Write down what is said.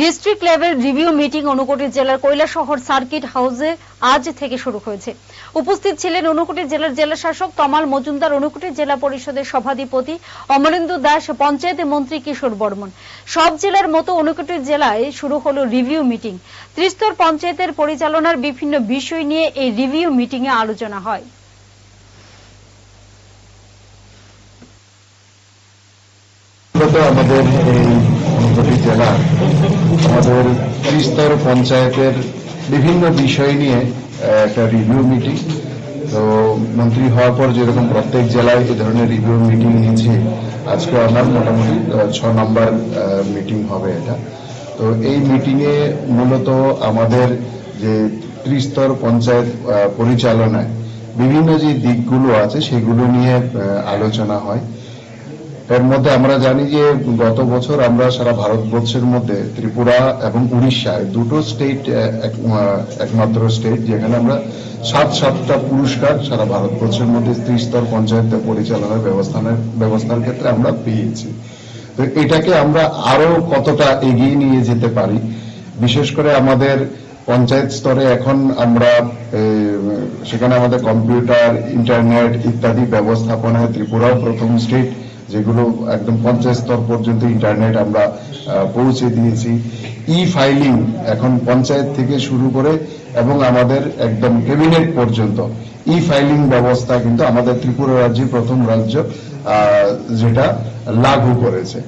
District level review meeting Unakoti জেলার Kailashahar circuit হাউসে আজ থেকে শুরু হয়েছে। উপস্থিত ছিলেন ঊনকোটি জেলার জেলা শাসক তমাল মজুমদার। ঊনকোটি জেলা পরিষদের সভাধিপতি অমরেন্দু দাস, পঞ্চায়েত মন্ত্রী কিশোর বর্মন। সব জেলার মতো ঊনকোটি জেলায় শুরু হলো রিভিউ মিটিং ত্রিস্তর পঞ্চায়েতের পরিচালনার বিভিন্ন বিষয় নিয়ে এই রিভিউ মিটিং এ আলোচনা হয়। আমাদের এই ঊনকোটি জেলা আমাদের ত্রিস্তর পঞ্চায়েতের বিভিন্ন বিষয় নিয়ে একটা রিভিউ মিটিং তো মন্ত্রী হওয়ার পর যেরকম প্রত্যেক জেলায় এ ধরনের রিভিউ মিটিং নিয়েছি আজকে আমার মোটামুটি ছ নম্বর মিটিং হবে এটা। তো এই মিটিংয়ে মূলত আমাদের যে ত্রিস্তর পঞ্চায়েত পরিচালনায় বিভিন্ন যে দিকগুলো আছে, সেগুলো নিয়ে আলোচনা হয়। এর মধ্যে আমরা জানি যে গত বছর আমরা সারা ভারতবর্ষের মধ্যে ত্রিপুরা এবং উড়িষ্যায় দুটো স্টেট একমাত্র স্টেট যেখানে আমরা সাত, সাতটা পুরস্কার সারা ভারতবর্ষের মধ্যে ত্রিস্তর পঞ্চায়েত পরিচালনার ব্যবস্থানের, ব্যবস্থার ক্ষেত্রে আমরা পেয়েছি। তো এটাকে আমরা আরও কতটা এগিয়ে নিয়ে যেতে পারি, বিশেষ করে আমাদের পঞ্চায়েত স্তরে এখন আমরা সেখানে আমাদের কম্পিউটার, ইন্টারনেট ইত্যাদি ব্যবস্থাপনায় ত্রিপুরাও প্রথম স্টেট যেগুলো একদম পঞ্চায়েত স্তর পর্যন্ত ইন্টারনেট আমরা পৌঁছে দিয়েছি। ই ফাইলিং এখন পঞ্চায়েত থেকে শুরু করে এবং আমাদের একদম ক্যাবিনেট পর্যন্ত। ই ফাইলিং ব্যবস্থা কিন্তু আমাদের ত্রিপুরা রাজ্যে প্রথম রাজ্য যেটা লাগু করেছে।